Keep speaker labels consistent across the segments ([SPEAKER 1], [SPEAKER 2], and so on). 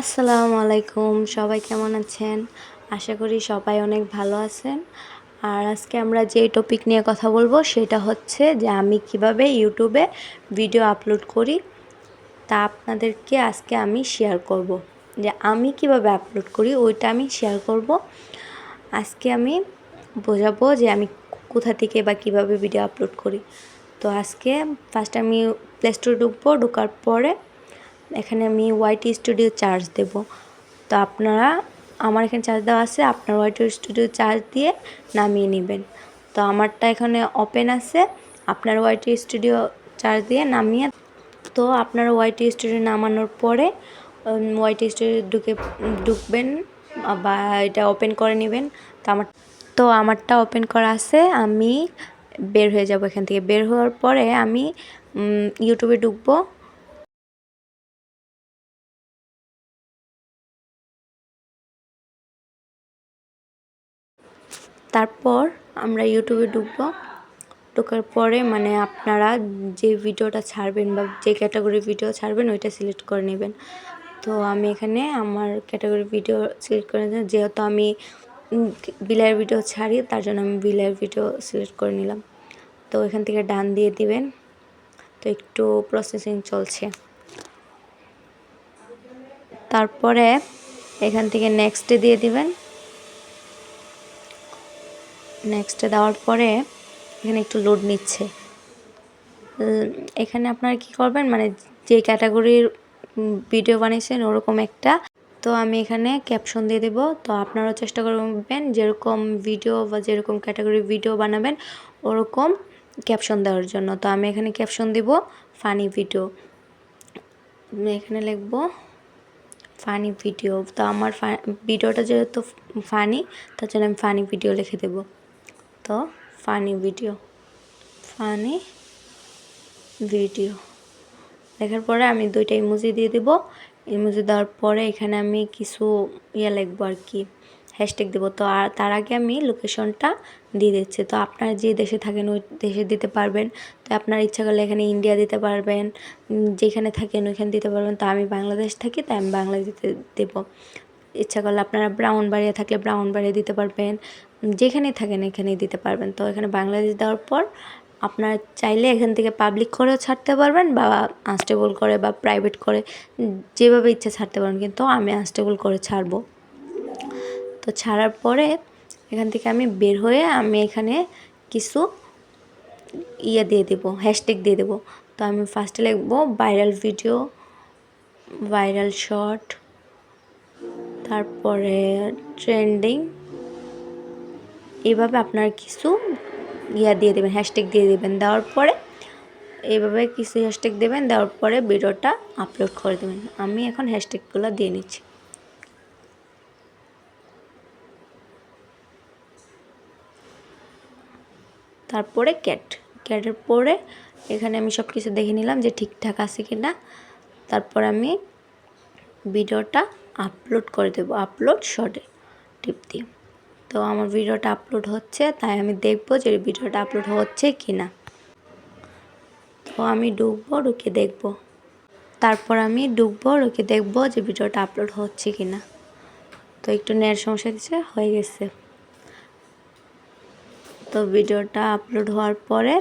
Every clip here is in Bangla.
[SPEAKER 1] আসসালামু আলাইকুম, সবাই কেমন আছেন? আশা করি সবাই অনেক ভালো আছেন। আর আজকে আমরা যে টপিক নিয়ে কথা বলব সেটা হচ্ছে যে আমি কীভাবে ইউটিউবে ভিডিও আপলোড করি, তা আপনাদেরকে আজকে আমি শেয়ার করব। যে আমি কীভাবে আপলোড করি, ওইটা আমি শেয়ার করব। আজকে আমি বোঝাবো যে আমি কোথা থেকে বা কীভাবে ভিডিও আপলোড করি। তো আজকে ফার্স্ট আমি প্লে স্টোরে ঢুকবো, ঢোকার পরে এখানে আমি ওয়াইটি স্টুডিও চার্জ দেব। তো আপনারা, আমার এখানে চার্জ দেওয়া আছে, আপনার ওয়াইটি স্টুডিও চার্জ দিয়ে নামিয়ে নেবেন। তো আমারটা এখানে ওপেন আছে, আপনার ওয়াইটি স্টুডিও চার্জ দিয়ে নামিয়ে, তো আপনার ওয়াইটি স্টুডিও নামানোর পরে ওয়াইটি স্টুডিও ঢুকে, ঢুকবেন, বা এটা ওপেন করে নেবেন। তো আমার, তো আমারটা ওপেন করা আছে, আমি বের হয়ে যাব এখান থেকে। বের হওয়ার পরে আমি ইউটিউবে ঢুকবো। তারপর আমরা ইউটিউবে ঢুকবো। ঢোকার পরে মানে আপনারা যে ভিডিওটা ছাড়বেন বা যে ক্যাটাগরি ভিডিও ছাড়বেন, ওইটা সিলেক্ট করে নেবেন। তো আমি এখানে আমার ক্যাটাগরি ভিডিও সিলেক্ট করে নিলাম। যেহেতু আমি বিলাইয়ের ভিডিও ছাড়ি, তার জন্য আমি বিলাইয়ের ভিডিও সিলেক্ট করে নিলাম। তো এখান থেকে ডান দিয়ে দিবেন। তো একটু প্রসেসিং চলছে। তারপরে এখান থেকে নেক্সটে দিয়ে দিবেন। নেক্সটে দেওয়ার পরে এখানে একটু লোড নিচ্ছে। এখানে আপনারা কি করবেন? মানে যে ক্যাটাগরির ভিডিও বানিয়েছেন ওরকম একটা। তো আমি এখানে ক্যাপশন দিয়ে দেবো। তো আপনারাও চেষ্টা করবেন যেরকম ভিডিও বা যেরকম ক্যাটাগরির ভিডিও বানাবেন, ওরকম ক্যাপশন দেওয়ার জন্য। তো আমি এখানে ক্যাপশন দেব ফানি ভিডিও এখানে লিখব ফানি ভিডিও তো আমার ভিডিওটা যেহেতু ফানি তার জন্য আমি ফানি ভিডিও লিখে দেবো। তো ফানি ভিডিও ফানি ভিডিও লেখার পরে আমি দুইটা ইমোজি দিয়ে দেব। ইমোজি দেওয়ার পরে এখানে আমি কিছু ইয়ে লিখব আর কি হ্যাশট্যাগ দেবো। তো আর তার আগে আমি লোকেশনটা দিয়ে দিচ্ছি। তো আপনারা যে দেশে থাকেন, ওই দেশে দিতে পারবেন। তো আপনার ইচ্ছা করলে এখানে ইন্ডিয়া দিতে পারবেন যেখানে থাকেন ওইখানে দিতে পারবেন। তো আমি বাংলাদেশ থাকি, তাই আমি বাংলাদেশে দেবো। ইচ্ছা করলে আপনারা ব্রাউন বাড়িয়ে থাকলে ব্রাউন বাড়িয়ে দিতে পারবেন। যেখানেই থাকেন এখানেই দিতে পারবেন। তো এখানে বাংলাদেশ দেওয়ার পর আপনারা চাইলে এখান থেকে পাবলিক করেও ছাড়তে পারবেন বা আনস্টেবল করে বা প্রাইভেট করে যেভাবে ইচ্ছা ছাড়তে পারবেন। কিন্তু আমি আনস্টেবল করে ছাড়বো। তো ছাড়ার পরে এখান থেকে আমি বের হয়ে আমি এখানে কিছু ইয়ে দিয়ে দেবো হ্যাশট্যাগ দিয়ে দেবো। তো আমি ফার্স্টে লিখব ভাইরাল ভিডিও ভাইরাল শর্ট তারপরে ট্রেন্ডিং এইভাবে আপনার কিছু ইয়া দিয়ে দেবেন হ্যাশট্যাগ দিয়ে দেবেন। দেওয়ার পরে এইভাবে কিছু হ্যাশট্যাগ দেবেন, দেওয়ার পরে ভিডিওটা আপলোড করে দেবেন। আমি এখন হ্যাশট্যাগুলো দিয়ে নিচ্ছি। তারপরে ক্যাট ক্যাটের পরে এখানে আমি সব কিছু দেখে নিলাম যে ঠিকঠাক আছে কি না তারপর আমি ভিডিওটা আপলোড করে দেবো আপলোড শর্টে টিপ দিয়ে। তো আমার ভিডিওটা আপলোড হচ্ছে, তাই আমি দেখব যে ভিডিওটা আপলোড হচ্ছে কি না তো আমি ঢুকবো, ঢুকে দেখব। তারপর আমি ঢুকবো, ঢুকে দেখব যে ভিডিওটা আপলোড হচ্ছে কি না তো একটু নেট সমস্যা দিচ্ছে, হয়ে গেছে। তো ভিডিওটা আপলোড হওয়ার পরে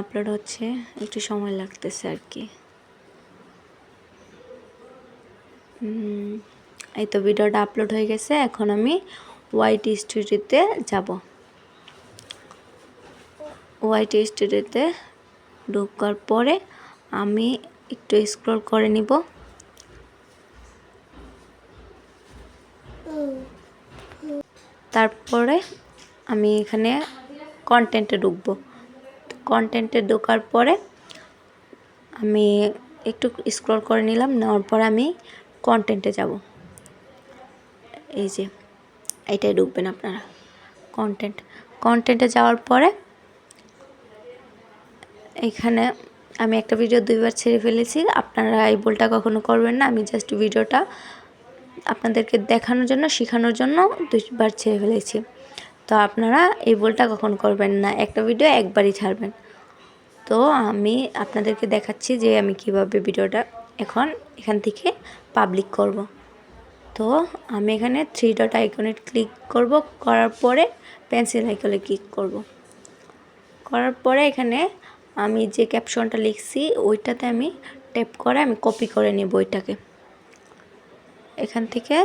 [SPEAKER 1] আপলোড হচ্ছে, একটু সময় লাগতেছে আর কি। এই তো ভিডিওটা আপলোড হয়ে গেছে, এখন আমি ওয়াইটি স্টুডিওতে যাব। ওয়াইটি স্টুডিওতে ঢোকার পরে আমি একটু স্ক্রল করে নিব। তারপরে আমি এখানে কন্টেন্টে ঢুকবো। কন্টেন্টে ঢোকার পরে আমি একটু স্ক্রল করে নিলাম, নেওয়ার পর আমি কন্টেন্টে যাব। এই যে এটাই ঢুকবেন আপনারা কন্টেন্ট কন্টেন্টে যাওয়ার পরে এখানে আমি একটা ভিডিও দুইবার ছেড়ে ফেলেছি। আপনারা এই বলটা কখনো করবেন না। আমি জাস্ট ভিডিওটা আপনাদেরকে দেখানোর জন্য, শেখানোর জন্য দুইবার ছেড়ে ফেলেছি। তো আপনারা এই বলটা কখন করবেন না। একটা ভিডিও একবারই ছাড়বেন। তো আমি আপনাদেরকে দেখাচ্ছি যে আমি কীভাবে ভিডিওটা এখন এখান থেকে পাবলিক করব। তো আমি এখানে থ্রি ডট আইকনে ক্লিক করব। করার পরে পেন্সিল আইকনে ক্লিক করব। করার পরে এখানে আমি যে ক্যাপশনটা লিখছি, ওইটাতে আমি ট্যাপ করে আমি কপি করে নিব ওইটাকে। এখান থেকে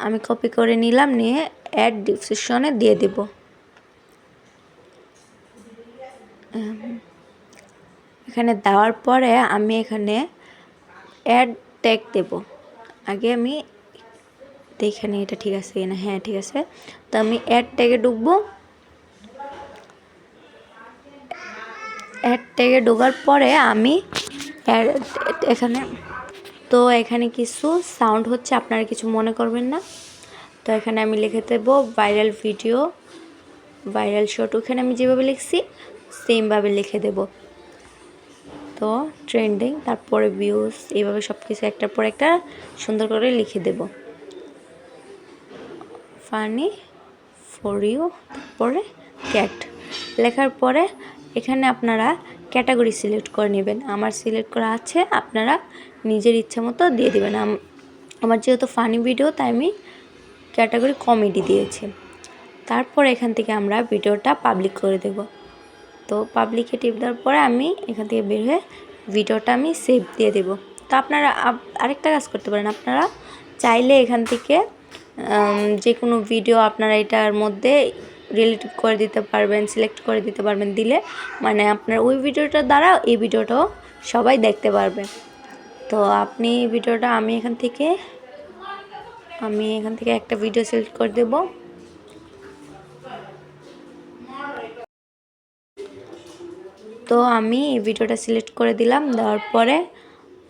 [SPEAKER 1] আমি কপি করে নিলাম, নিয়ে অ্যাড ডিসক্রিপশনে দিয়ে দেব। এখানে দেওয়ার পরে আমি এখানে অ্যাড ট্যাগ দেব। আগে আমি দেখে এটা ঠিক আছে কিনা। হ্যাঁ ঠিক আছে। তো আমি অ্যাড ট্যাগে ঢুকবো। অ্যাড ট্যাগে ঢোকার পরে আমি এখানে তো এখানে কিছু সাউন্ড হচ্ছে, আপনারা কিছু মনে করবেন না। তো এখানে আমি লিখে দেবো ভাইরাল ভিডিও ভাইরাল শট ওখানে আমি যেভাবে লিখছি সেমভাবে লিখে দেব। তো ট্রেন্ডিং তারপরে ভিউজ এইভাবে সব কিছু একটার পর একটা সুন্দর করে লিখে দেব। ফানি ফর ইউ তারপরে ক্যাট লেখার পরে এখানে আপনারা ক্যাটাগরি সিলেক্ট করে নেবেন। আমার সিলেক্ট করা আছে, আপনারা নিজের ইচ্ছা মতো দিয়ে দেবেন। আমার যেহেতু ফানি ভিডিও তাই আমি ক্যাটাগরি কমেডি দিয়েছি। তারপর এখান থেকে আমরা ভিডিওটা পাবলিক করে দেব। তো পাবলিকে টিপ দেওয়ার পরে আমি এখান থেকে বের হয়ে ভিডিওটা আমি সেভ দিয়ে দেব। তো আপনারা আরেকটা কাজ করতে পারেন। আপনারা চাইলে এখান থেকে যে কোনো ভিডিও আপনারা এটার মধ্যে রিলেটেড করে দিতে পারবেন সিলেক্ট করে দিতে পারবেন। দিলে মানে আপনার ওই ভিডিওটার দ্বারা এই ভিডিওটাও সবাই দেখতে পারবে। তো আপনি ভিডিওটা আমি এখান থেকে, আমি এখান থেকে একটা ভিডিও সিলেক্ট করে দেব। তো আমি এই ভিডিওটা সিলেক্ট করে দিলাম, দেওয়ার পরে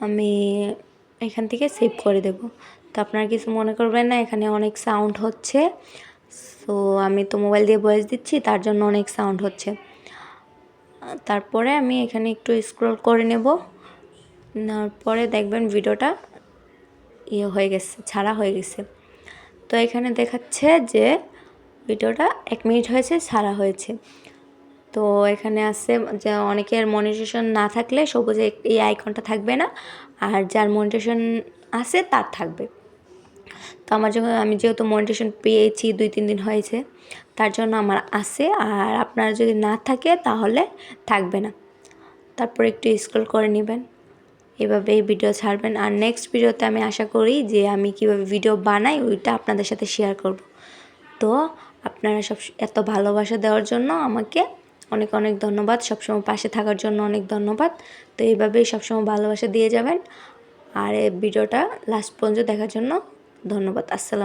[SPEAKER 1] আমি এখান থেকে সেভ করে দেব। তো আপনারা কিছু মনে করবেন না, এখানে অনেক সাউন্ড হচ্ছে। সো আমি তো মোবাইল দিয়ে ভয়েস দিচ্ছি, তার জন্য অনেক সাউন্ড হচ্ছে। তারপরে আমি এখানে একটু স্ক্রল করে নেব। নেওয়ার পরে দেখবেন ভিডিওটা ইয়ে হয়ে গেছে, ছাড়া হয়ে গেছে। তো এখানে দেখাচ্ছে যে ভিডিওটা এক মিনিট হয়েছে, ছাড়া হয়েছে। তো এখানে আছে যে অনেকের মনিটেশন না থাকলে সবুজে এই আইকনটা থাকবে না, আর যার মনিটেশন আছে তার থাকবে। তো আমার যখন, আমি যেহেতু মনিটেশন পেয়েছি দুই, তিন দিন হয়েছে, তার জন্য আমার আছে, আর আপনার যদি না থাকে তাহলে থাকবে না। তারপর একটু স্ক্রল করে নেবেন, এভাবে ভিডিও ছাড়বেন। আর নেক্সট ভিডিওতে আমি আশা করি যে আমি কীভাবে ভিডিও বানাই ওইটা আপনাদের সাথে শেয়ার করব। তো আপনারা সব, এত ভালোবাসা দেওয়ার জন্য আমাকে অনেক অনেক ধন্যবাদ। সবসময় পাশে থাকার জন্য অনেক ধন্যবাদ। তো এইভাবেই সবসময় ভালোবাসা দিয়ে যাবেন। আর এই ভিডিওটা লাস্ট পর্যন্ত দেখার জন্য ধন্যবাদ। আসসালাম।